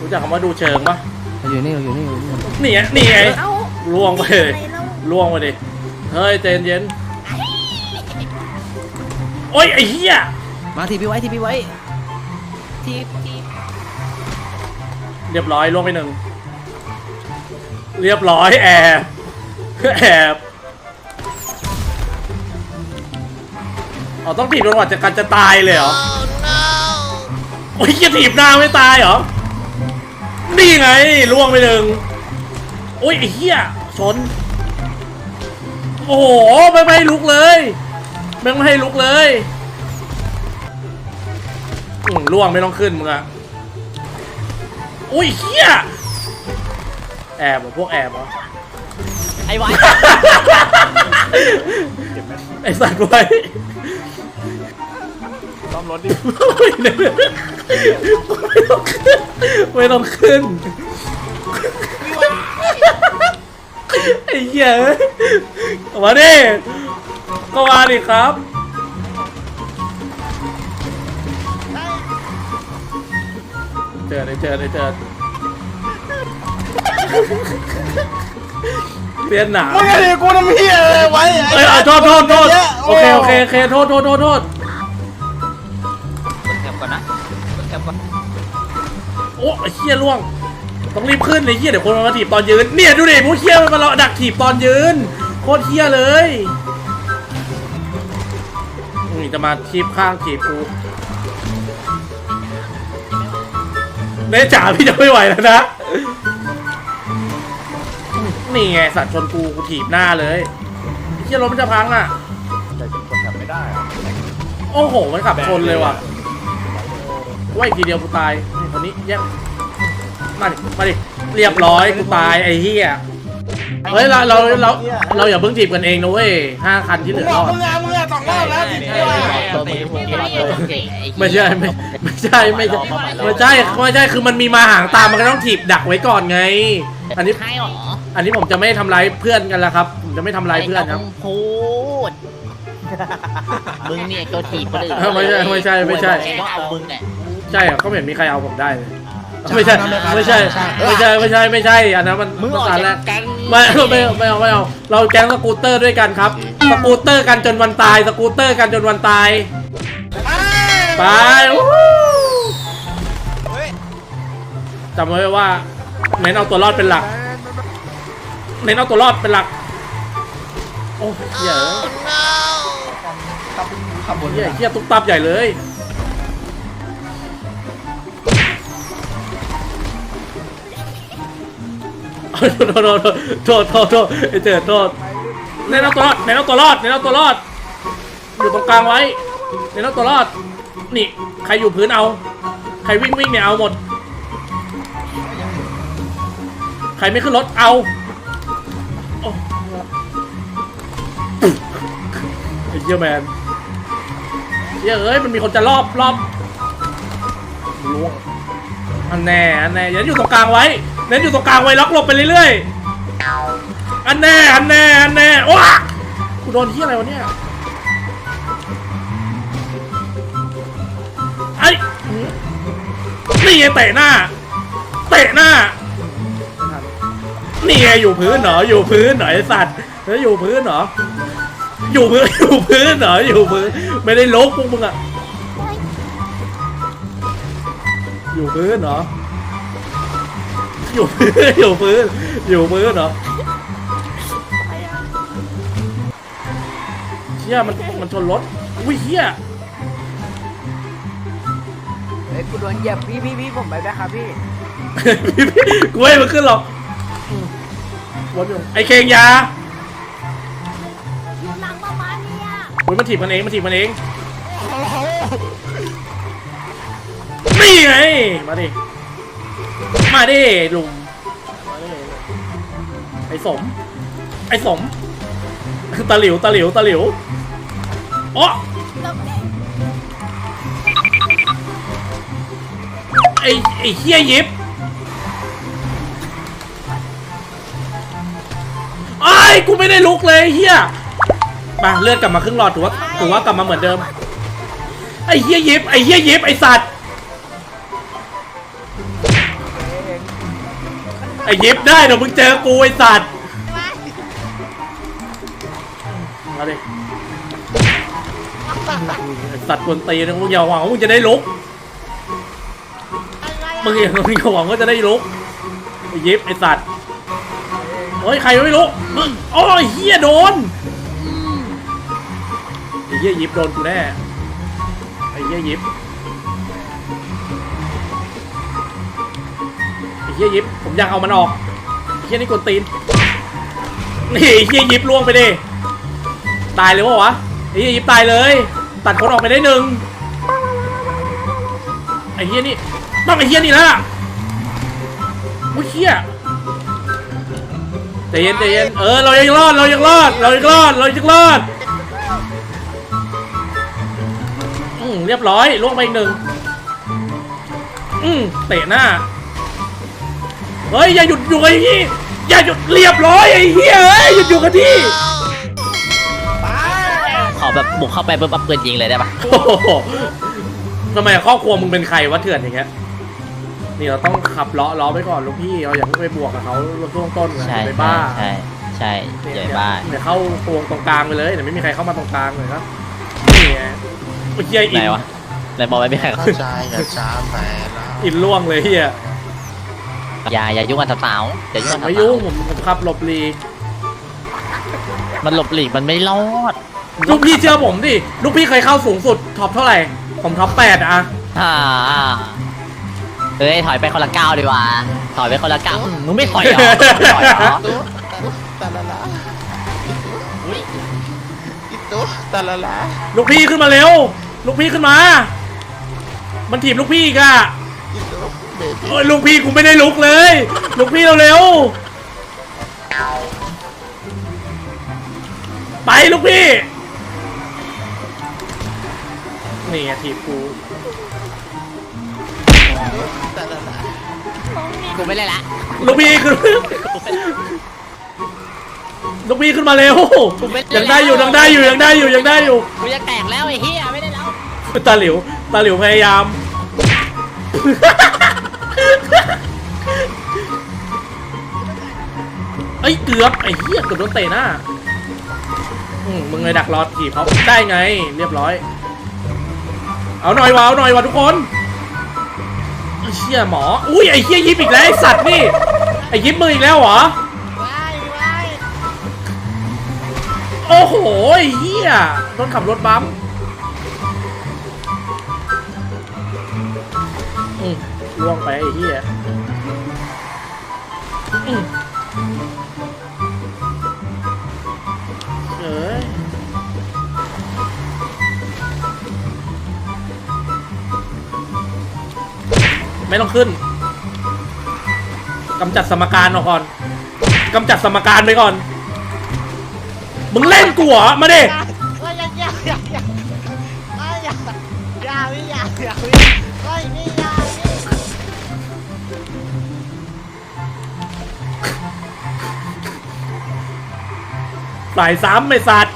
รู้จักคำว่าดูเชิงปะเราอยู่นี่เราอยู่นี่เราอยู่นี่นี่ไงนี่ไงเอ้าล่วงไปเลยอะไรเล่าล่วงไปดิเฮ้ยใจเย็นโอ้ยไอ้เหี้ยมาทีพี่ไว้ทีพี่ไว้ทีทีเรียบร้อยล่วงไปหนึ่งเรียบร้อยแอบแอบอ๋อต้องถีบจนกว่าจะกันจะตายเลยเหรอโอ้ยเหี้ยถีบหน้าไม่ตายเหรอ นี่ไงล่วงไปหนึ่งโอ้ยไอ้เหี้ยชน โอ้โหไม่ไม่ให้ลุกเลยไม่ไม่ให้ลุกเลยอืมล่วงไม่ต้องขึ้นมึงอะอุ้ยเฮียแอบเหรอพวกแอบเหรอ ไอ้ไว้ ไอสัตว์ไว้ซ่อมรถดิ ไม่ต้องขึ้นไอ้เหี้ยเอ้ยมาดิก็มาดิครับเจอได้เจอได้เจอเรียนหนามึงอะไรกูทำเฮียอะไรไว้เอ้ยเอาโทษโทษโทษโอเคโอเคโอเคโทษโทษโทษโทษแคปก่อนนะแคปก่อน โอ้ไอ้เฮียล่วง ต้องรีบขึ้นเลยเฮียเดี๋ยวคนมาถีบตอนยืน เนี่ยดูดิผู้เฮียมันมาเราดักถีบตอนยืน โคตรเฮียเลยนี่จะมาทีบข้างถีบกูเน่จ๋าพี่จะไม่ไหวแล้วนะนี่ไงสัตว์ชนกูกูถีบหน้าเลยเฮียรถมันจะพังอะแต่ฉันกดขับไม่ได้อะโอ้โหมันขับชนเลยว่ะว่าอีกทีเดียวกูตายนี่ คนนี้แย่งมาดิ มาดิ เรียบร้อยกูตายไอ้เหี้ยเฮ้ยเราเราเราเราอย่าเพิ่งจีบกันเองนะเว้ยห้าคันที่เหมึลืงอบอกรอด มึงอะมึงอะสองรอบแล้วที่ว่าไม่ใช่ไม่ไม่ใช่ไม่ใช่ไม่ใช่ไม่ใช่คือมันมีมาหางตามมันก็ต้องถีบดักไว้ก่อนไง อันนี้ใช่หรออันนี้ผมจะไม่ทำร้ายเพื่อนกันแล้วครับ ผมจะไม่ทำร้ายเพื่อนครับไม่ต้องพูดมึงเนี่ยตัวถีบคนอื่นเออไม่ใช่ไม่ใช่ไม่ใช่ต้องเอามึงเนี่ย ใช่เหรอก็ไม่เห็นมีใครเอาผมได้เลยไม่ใช่ไม่ใช่ไม่ใช่ไม่ใช่ไม่ใช่อันนั้นมันมึงออกภาษาแรจากกแก๊งไม่ไม่ไม่เอาไม่เอาเราแก๊งสกูตเตอร์ด้วยกันครับสกูตเตอร์กันจนวันตายสกูตเตอร์กันจนวันตายไปวู้จำไว้ว่าเน้นเอาตัวรอดเป็นหลักเน้นเอาตัวรอดเป็นหลัก โอ้เหี้ยขับบนเหี้ยเหี้ยตุ๊กตับใหญ่เลย โทษโทษโทษโทษโทษไอ้เจิดโทษเน้นเอาตัวรอดเน้นเอาตัวรอดเน้นเอาตัวรอด อยู่ตรงกลางไว้เน้นเอาตัวรอด นี่ ใครอยู่พื้นเอา ใครวิ่งวิ่งเนี่ยเอาหมด ใครไม่ขึ้นรถเอาโอ้ไอ้เหี้ยแมนเหี้ยเอ้ยมันมีคนจะรอบรอบลวงอันแน่อันแน่อย่าอยู่ตรงกลางไว้ เน้นอยู่ตรงกลางไว้ล็อกหลบไปเรื่อยๆ อันแน่ อันแน่ อันแน่ว้ากูโดนที่อะไรวะเนี่ย ไอ้นี่ไงเตะหน้า เตะหน้า นี่ไงอยู่พื้นเหรอ อยู่พื้นเหรอไอสัตว์แล้วอยู่พื้นเหรอ อยู่พื้น อยู่พื้นเหรอ อยู่พื้น ไม่ได้ลกพวกมึงอะอยู่พื้นเหรอ อยู่พื้นอยู่พื้นอยู่พื้นเหรอเฮียมันมันชนรถอุ้ยเฮียเฮ้ยกูโดนเหยียบพี่พี่พี่ผมไปได้ครับพี่พี่พี่กูให้มันขึ้นหรอกวนอยู่ไอเคงยาอยู่หลังประมาณเนี้ยอุ้ยมันถีบมันเองมันถีบมันเองนี่ไงมาดิ มาดิลุงมาดิไอ้สม ไอ้สมตะหลิวตะหลิวตะหลิวอ๋อแล้วไอ้ไอ้เฮียยิบไอ้กูไม่ได้ลุกเลยเฮียมาเลือดกลับมาครึ่งหลอดถือว่าถือว่ากลับมาเหมือนเดิม ไอ้เฮียยิบไอ้เฮียยิบไอ้สัตว์ ไอ้ยิบได้เดี๋ยวมึงเจอกูไอ้สัตว์มาดิไอ้สัตว์กวนตีนะมึงอย่าหวังว่ามึงจะได้ลุกมึงอย่ามึงอย่าหวังว่าจะได้ลุกไอ้ยิบไอ้สัตว์โอ้ยใครไม่รู้มึงโอ้ยเฮียโดนไอ้เฮียยิบโดนกูแน่ไอ้เฮียยิบ เฮียยิบผมอยากเอามันออกเฮียนี่กวนตีนนี่เฮียยิบล่วงไปดิตายเลยวะวะเฮียยิบตายเลย ตัดคนออกไปได้หนึ่งไอ้เฮียนี่ต้องไอ้เฮียนี่แล้วล่ะโอ้ยเฮียใจเย็นใจเย็นเออเรายังรอดเรายังรอดเรายังรอดเรายังรอดอืมเรียบร้อยล่วงไปอีกหนึ่งอืมเตะหน้า เฮ้ยอย่าหยุดอยู่กับที่อย่าหยุดเรียบร้อยไอ้เฮียเอ้ยหยุดอยู่กับที่ขอแบบบุกเข้าไปปุ๊บปั๊บปืนยิงเลยได้ปะโอ้โหทำไมครอบครัวมึงเป็นใครวะเถื่อนอย่างเงี้ยนี่เราต้องขับล้อล้อไปก่อนลูกพี่เราอย่าเพิ่งไปบวกกับเขาช่วงต้นนะใช่อย่าไปใช่บ้าใช่ใช่ใหญ่บ้าเดี๋ยวเข้าตรงตรงกลางไปเลยเดี๋ยวไม่มีใครเข้ามาตรงกลางเลยครับนี่ไงโอ้ยเฮียอิไหนนวะไหนบอกไม่มีใครเข้าเข้าใจอย่าช้าไปแล้วอินล่วงเลยเฮีย อย่าอย่ายุ่งกันสาวๆอย่ายุ่งกันสาวไม่ยุ่งผมผมขับหลบหลีกๆมันหลบหลีกมันไม่รอดลูกพี่เชื่อผมดิลูกพี่เคยเข้าสูงสุดท็อปเท่าไหร่ ผมท็อปแปดอะอ่าเฮ้ยถอยไปคนละก้าวดีกว่า ถอยไปคนละก้าวอืมมึงไม่ถอยเหรอไม่ถอยเหรอ ตุ๊ตาละละอีตุ๊ตาละละลูกพี่ขึ้นมาเร็ว ลูกพี่ขึ้นมา มันถีบลูกพี่อีกอะอีตุ๊เบบี้ โอ้ยลูกพี่กูไม่ได้ลุกเลยลูกพี่เร็วๆไปลูกพี่นี่ไงถีบกูตาละละกูไม่เล่นละลูกพี่ขึ้นลูกพี่ขึ้นมาเร็วยังได้อยู่ยังได้อยู่ยังได้อยู่ยังได้อยู่กูจะแตกแล้วไอ้เหี้ยไม่ได้แล้วตาหลิวตาหลิวพยายาม อ้ยเกือบไอ้เหี้ยเกือบโดนเตะหน้าอืมมึงเลยดักรอถีบเขาได้ไง เรียบร้อย เอาหน่อยวะเอาหน่อยวะทุกคนไอ้เชี่ยหมอ อุ้ยไอ้เหี้ยยิบอีกแล้วไอ้สัตว์นี่ ไอ้ยิบมืออีกแล้วเหรอโอ้โหไอ้เหี้ยโดนขับรถบัมป์อืมล่วงไปไอ้เหี้ยอืม ไม่ต้องขึ้นกำจัดสมการออกก่อนกำจัดสมการไปก่อน มึงเล่นกูเหรอมาดิเฮ้ยอย่าอย่าอย่าอย่าเฮ้ยาอย่าพี่อย่าอย่าพี่เฮ้ยนี่อย่าพี่สายซ้ำไม่สัตว์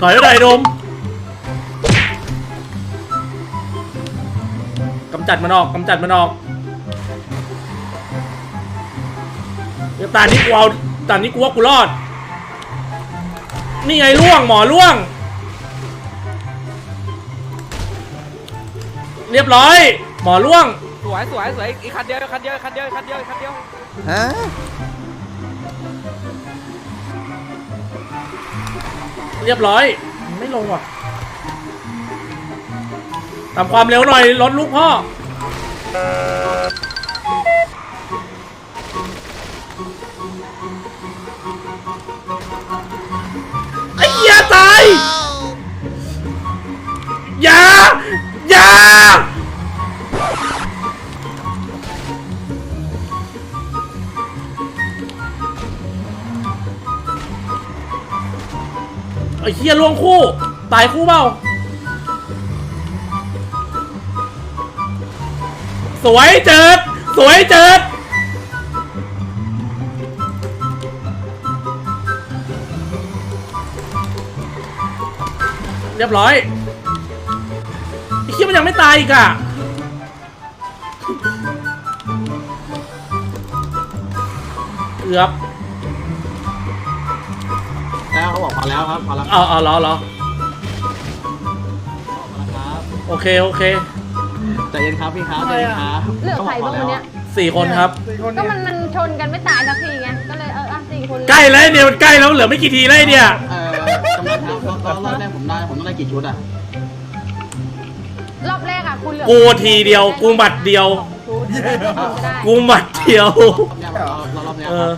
ถอยไปไหนอยนมกำจัดมันออกกำจัดมันออกเดี๋ยวตานี้กูเอาตานี้กูว่ากูรอด นี่ไงล่วงหมอล่วง เรียบร้อย หมอล่วง สวยสวยสวยอีกคันเดียวอีกคันเดียวอีกคันเดียวอีกคันเดียวอีกคันเดียวฮะ เรียบร้อย ไม่ลงว่ะทำความเร็วหน่อยรถลูกพ่อ เฮียล่วงคู่ ตายคู่เปล่า สวยเจิด สวยเจิด เรียบร้อยไอ้เหี้ยมันยังไม่ตายอีกอะเกือบ แล้วเขาบอกพอแล้วครับพอแล้วเอาเอาเหรอเหรอครับโอเคโอเคใจเย็นครับพี่ครับใจเย็นครับเหลือใครบ้างวันเนี้ย สี่คนครับก็มันมันชนกันไม่ตายสักทีไง ก็เลยเอออะสี่คนใกล้แล้วเนี่ยมันใกล้แล้วเหลือไม่กี่ทีแล้วไอ้เนี่ย เออกำลังครับรอบรอบรอบแรกผมได้ผมต้องได้กี่ชุดอะรอบแรกอะคุณเหลือกูทีเดียวกูหมัดเดียวชุดก็ได้กูหมัดเดียว รอบเนี้ยรอบรอบรอบเนี้ยเอครัอบ